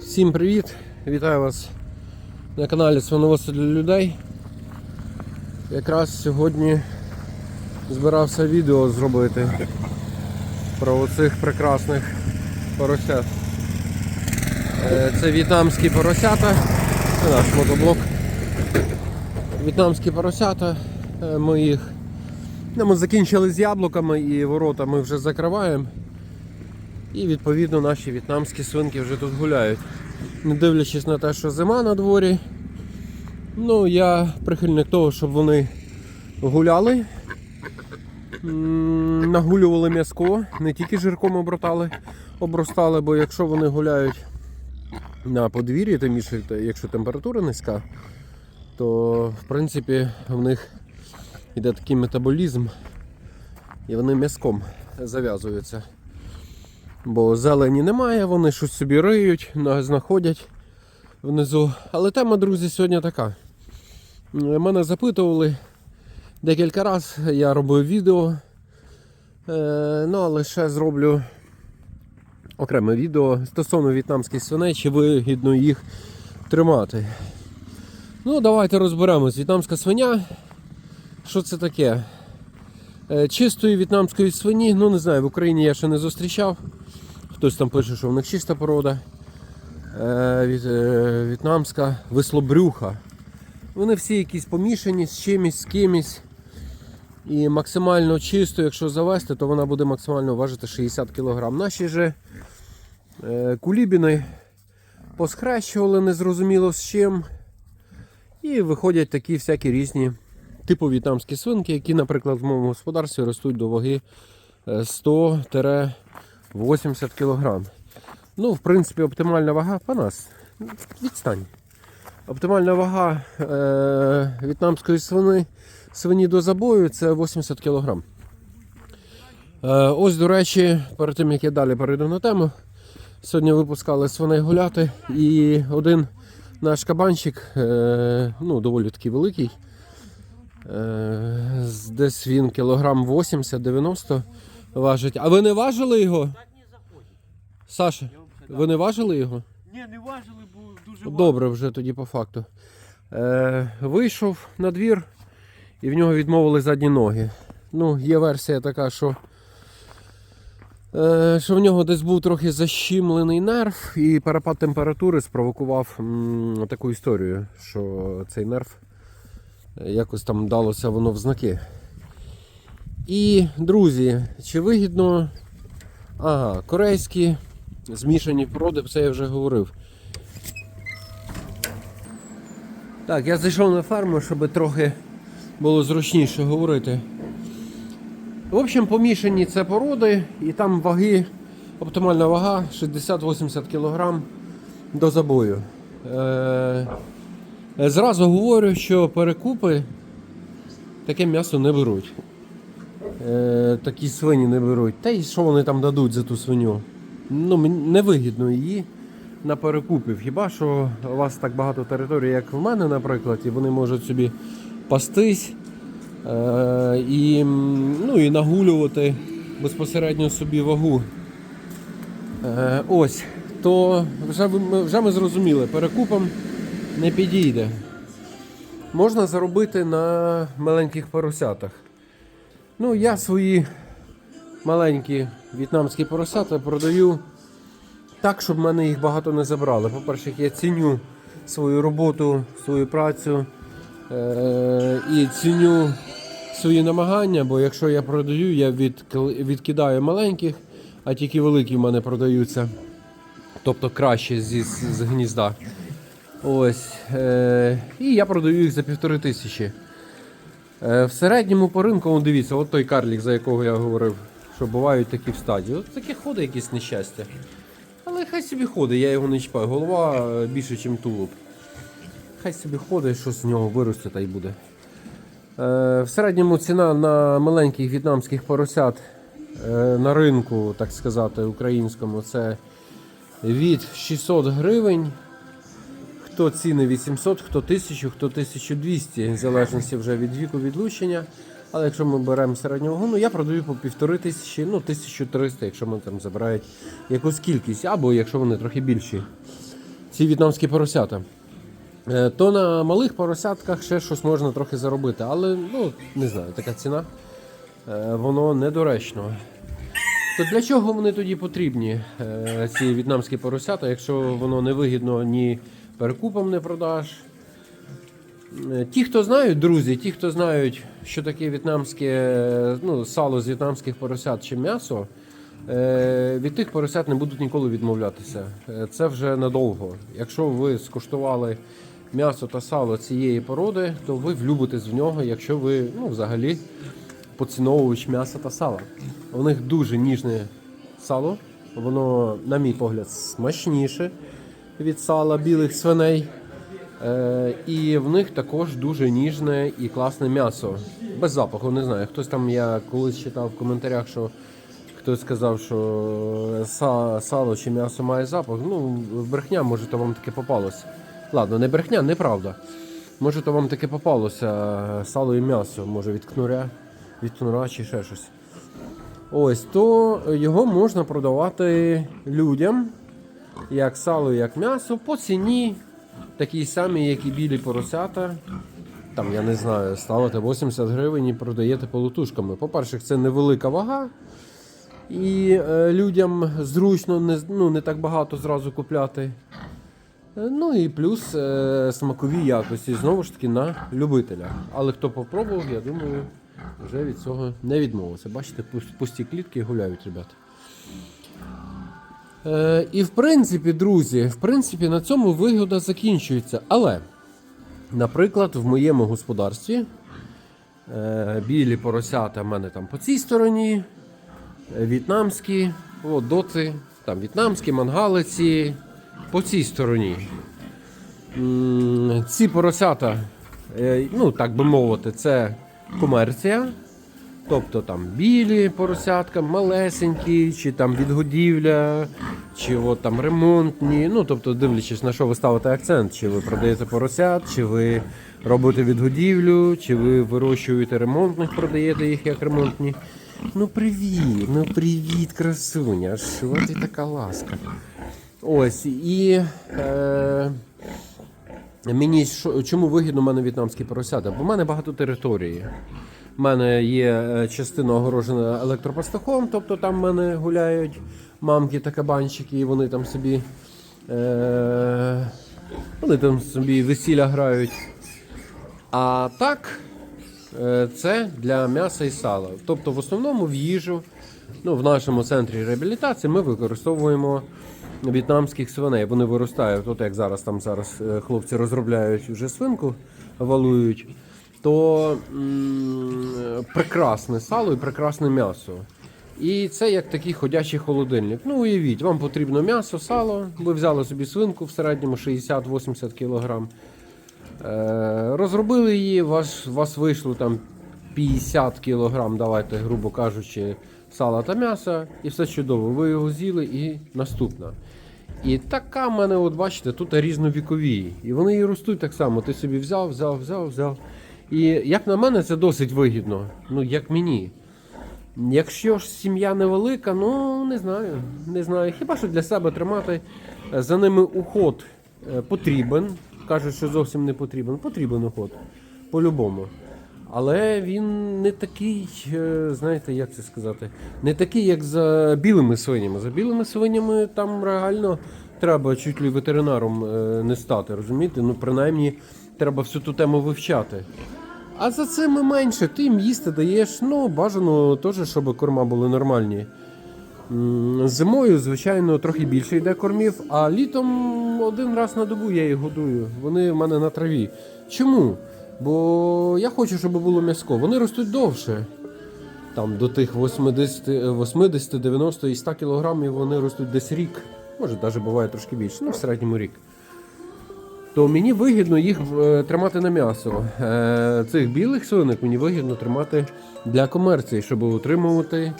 Всім привіт! Вітаю вас на каналі Свиноводство для людей. Якраз сьогодні збирався відео зробити про оцих прекрасних поросят. Е, Це в'єтнамські поросята, це наш мотоблок. В'єтнамські поросята. Е, Ми їх ну, ми закінчили з яблуками і ворота ми вже закриваємо. І відповідно наші в'єтнамські свинки вже тут гуляють. Не дивлячись на те, що зима на дворі. Ну, я прихильник того, щоб вони гуляли, нагулювали м'язко, не тільки жирком обростали, обростали, бо якщо вони гуляють на подвір'ї, тим більше, якщо температура низька, то в принципі в них йде такий метаболізм, і вони м'язком зав'язуються. Бо зелені немає, вони щось собі риють, знаходять внизу. Але тема, друзі, сьогодні така. Мене запитували декілька разів, я робив відео. Е, ну, але ще зроблю окреме відео стосовно в'єтнамських свиней, чи вигідно їх тримати. Ну, давайте розберемось. В'єтнамська свиня. Що це таке? Е, Чистої в'єтнамської свині, ну не знаю, в Україні я ще не зустрічав. Хтось там пише, що в них чиста порода е, е, в'єтнамська, вислобрюха. Вони всі якісь помішані з чимось, з кимось. І максимально чисто, якщо завести, то вона буде максимально важити 60 кг. Наші же кулібіни посхрещували незрозуміло з чим. І виходять такі всякі різні типу в'єтнамські свинки, які, наприклад, в моєму господарстві ростуть до ваги е, 100 80 кг. Ну, в принципі, оптимальна вага по нас. Відстань. Оптимальна вага е, в'єтнамської свини свині до забою це 80 кілограм. Е, Ось, до речі, перед тим як я далі перейду на тему. Сьогодні випускали свиней гуляти, і один наш кабанчик, е, ну, доволі такий великий, е, десь він кілограм 80-90 важить. А ви не важили його? Так не заходить. Саша, Я вам все ви не важили його? Ні, не важили, бо дуже важко. Добре, вже тоді по факту. Е, вийшов на двір і в нього відмовили задні ноги. Ну, є версія така, що, е, що в нього десь був трохи защімлений нерв, і перепад температури спровокував м, таку історію, що цей нерв е, якось там далося воно в знаки. І, друзі, чи вигідно. Ага, корейські змішані породи, це я вже говорив. Так, я зайшов на ферму, щоб трохи було зручніше говорити. В общем, помішані це породи, і там ваги, оптимальна вага 60-80 кг до забою. Е, зразу говорю, що перекупи таке м'ясо не беруть. Е, такі свині не беруть. Та й що вони там дадуть за ту свиню? Ну, невигідно її на перекупів. Хіба що у вас так багато територій, як в мене, наприклад, і вони можуть собі пастись е, і, ну, і нагулювати безпосередньо собі вагу. Е, ось, то вже, ми- вже ми зрозуміли, перекупом не підійде. Можна заробити на маленьких поросятах. Ну, я свої маленькі в'єтнамські поросята продаю так, щоб мене їх багато не забрали. По-перше, я ціню свою роботу, свою працю е- і ціню свої намагання, бо якщо я продаю, я відкидаю маленьких, а тільки великі в мене продаються. Тобто краще зі, з гнізда. Ось. Е- і я продаю їх за півтори тисячі. Е, В середньому по ринку, дивіться, от той карлік, за якого я говорив, що бувають такі в стадії. От таке ходить якесь нещастя. Але хай собі ходить, я його не чіпаю. Голова е, більше, ніж тулуб. Хай собі ходить, що з нього виросте та й буде. Е, В середньому ціна на маленьких в'єтнамських поросят на ринку, так сказати, українському, це від 600 гривень. Хто ціни 800, хто 1000, хто 1200, в залежності вже від віку відлучення. Але якщо ми беремо середнього вагону, я продаю по півтори тисячі, ну 1300, якщо вони там забирають якусь кількість, або якщо вони трохи більші. Ці в'єтнамські поросята. Е, То на малих поросятках ще щось можна трохи заробити, але ну не знаю, така ціна. Е, Воно недоречно. То для чого вони тоді потрібні, е, ці в'єтнамські поросята, якщо воно не вигідно ні перекупом не продаш. Е, Ті, хто знають, друзі, ті, хто знають, що таке в'єтнамське е, ну, сало з в'єтнамських поросят чи м'ясо, е, від тих поросят не будуть ніколи відмовлятися. Це вже надовго. Якщо ви скуштували м'ясо та сало цієї породи, то ви влюбитесь в нього, якщо ви ну, взагалі поціновувач м'яса та сала. У них дуже ніжне сало, воно, на мій погляд, смачніше від сала білих свиней. Е, і в них також дуже ніжне і класне м'ясо. Без запаху, не знаю. Хтось там, я колись читав в коментарях, що хтось сказав, що сало чи м'ясо має запах. Ну, брехня, може, то вам таке попалося. Ладно, не брехня, неправда. Може, то вам таке попалося е, сало і м'ясо, може від кнуря, від кнура чи ще щось. Ось, то його можна продавати людям, як сало, як м'ясо, по ціні такій самій, як і білі поросята. Там, я не знаю, ставите 80 гривень і продаєте полутушками. По-перше, це невелика вага. І е, людям зручно не, ну, не так багато зразу купляти. Е, Ну і плюс е, смакові якості, знову ж таки, на любителя. Але хто попробував, я думаю, вже від цього не відмовився. Бачите, пусті клітки гуляють, ребята. Е, і в принципі, друзі, в принципі, на цьому вигода закінчується. Але, наприклад, в моєму господарстві е, білі поросята в мене там по цій стороні, е, в'єтнамські, доти, там в'єтнамські, мангалиці по цій стороні. Ці поросята, е, ну так би мовити, це комерція. Тобто там білі поросятка, малесенькі, чи там відгодівля, чи от там ремонтні. Ну, тобто, дивлячись, на що ви ставите акцент, чи ви продаєте поросят, чи ви робите відгодівлю, чи ви вирощуєте ремонтних, продаєте їх як ремонтні. Ну привіт, ну привіт, красуня. Що ти така ласка? Ось і. Е, Мені чому вигідно в мене в'єтнамські поросята? Бо в мене багато території. У мене є е, частина огорожена електропастухом, тобто там в мене гуляють мамки та кабанчики, і вони там собі. Е, вони там собі весілля грають. А так, е, це для м'яса і сала. Тобто, в основному в їжу, ну, в нашому центрі реабілітації ми використовуємо в'єтнамських свиней. Вони виростають, от як зараз там зараз е, хлопці розробляють вже свинку, валують, то прекрасне сало і прекрасне м'ясо. І це як такий ходячий холодильник. Ну, уявіть, вам потрібно м'ясо, сало. Ви взяли собі свинку в середньому 60-80 кг. Е, розробили її, вас, вас вийшло там 50 кг, давайте, грубо кажучи, сала та м'яса, і все чудово. Ви його з'їли і наступна. І така в мене, от бачите, тут різновікові. І вони і ростуть так само. Ти собі взяв, взяв, взяв, взяв. І як на мене, це досить вигідно. Ну, як мені. Якщо ж сім'я невелика, ну не знаю. Не знаю. Хіба що для себе тримати Е, за ними уход е, потрібен. Кажуть, що зовсім не потрібен. Потрібен уход. По-любому. Але він не такий, е, знаєте, як це сказати, не такий, як за білими свинями. За білими свинями там реально треба чуть ли ветеринаром не стати, розумієте? Ну, принаймні, треба всю ту тему вивчати. А за цими менше, ти їм їсти даєш, ну, бажано теж, щоб корма були нормальні. Зимою, звичайно, трохи більше йде кормів, а літом один раз на добу я їх годую. Вони в мене на траві. Чому? Бо я хочу, щоб було м'яско. Вони ростуть довше. Там до тих 80, е, 80 90 і 100 кілограмів вони ростуть десь рік. Може, навіть буває трошки більше, ну в середньому рік. То мені вигідно їх е, тримати на м'ясо. Е, цих білих свинок мені вигідно тримати для комерції, щоб утримувати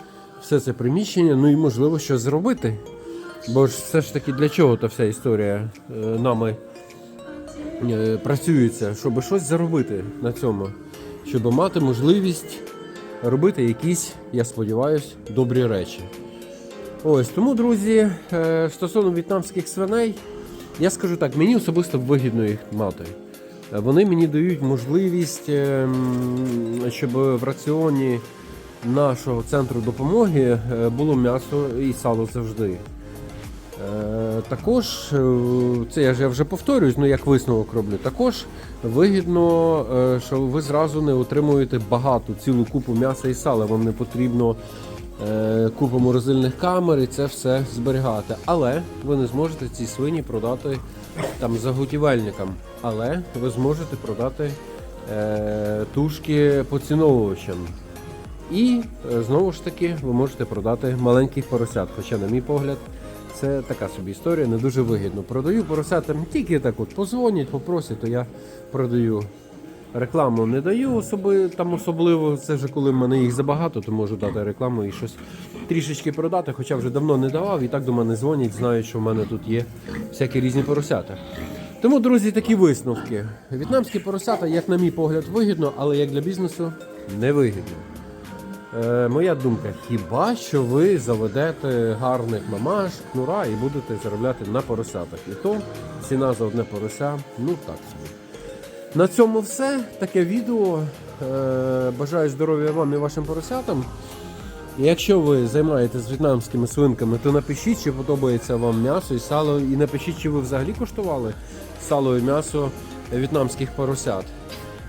все це приміщення, ну і можливо щось зробити. Бо ж все ж таки для чого та вся історія е, нами працюється, щоб щось заробити на цьому, щоб мати можливість робити якісь, я сподіваюся, добрі речі. Ось тому, друзі, стосовно в'єтнамських свиней, я скажу так, мені особисто вигідно їх мати. Вони мені дають можливість, е, щоб в раціоні нашого центру допомоги е, було м'ясо і сало завжди. Е, Також, е, це я вже повторюсь, ну як висновок роблю, також вигідно, що ви зразу не отримуєте багато, цілу купу м'яса і сала. Вам не потрібно купу морозильних камер і це все зберігати. Але ви не зможете ці свині продати там заготівельникам. Але ви зможете продати е, тушки поціновувачам. І е, знову ж таки ви можете продати маленьких поросят. Хоча, на мій погляд, це така собі історія, не дуже вигідно. Продаю поросятам тільки так от позвонять, попросять, то я продаю. Рекламу не даю особи, там особливо. Це вже коли в мене їх забагато, то можу дати рекламу і щось трішечки продати, хоча вже давно не давав. І так до мене дзвонять, знають, що в мене тут є всякі різні поросята. Тому, друзі, такі висновки. В'єтнамські поросята, як на мій погляд, вигідно, але як для бізнесу не вигідно. Е, моя думка, хіба що ви заведете гарних мамаш, кнура і будете заробляти на поросятах. І то ціна за одне порося, ну так собі. На цьому все. Таке відео. Е, бажаю здоров'я вам і вашим поросятам. Якщо ви займаєтесь в'єтнамськими свинками, то напишіть, чи подобається вам м'ясо і сало. І напишіть, чи ви взагалі куштували сало і м'ясо в'єтнамських поросят.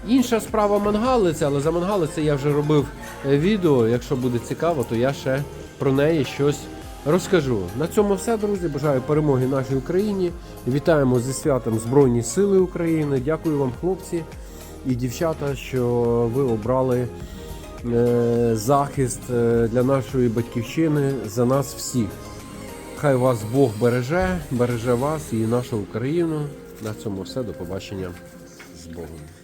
Інша справа мангалиця, але за мангалиця я вже робив відео. Якщо буде цікаво, то я ще про неї щось розкажу. На цьому все, друзі. Бажаю перемоги нашій Україні. Вітаємо зі святом Збройні Сили України. Дякую вам, хлопці і дівчата, що ви обрали е, захист е, для нашої батьківщини за нас всіх. Хай вас Бог береже, береже вас і нашу Україну. На цьому все. До побачення з Богом.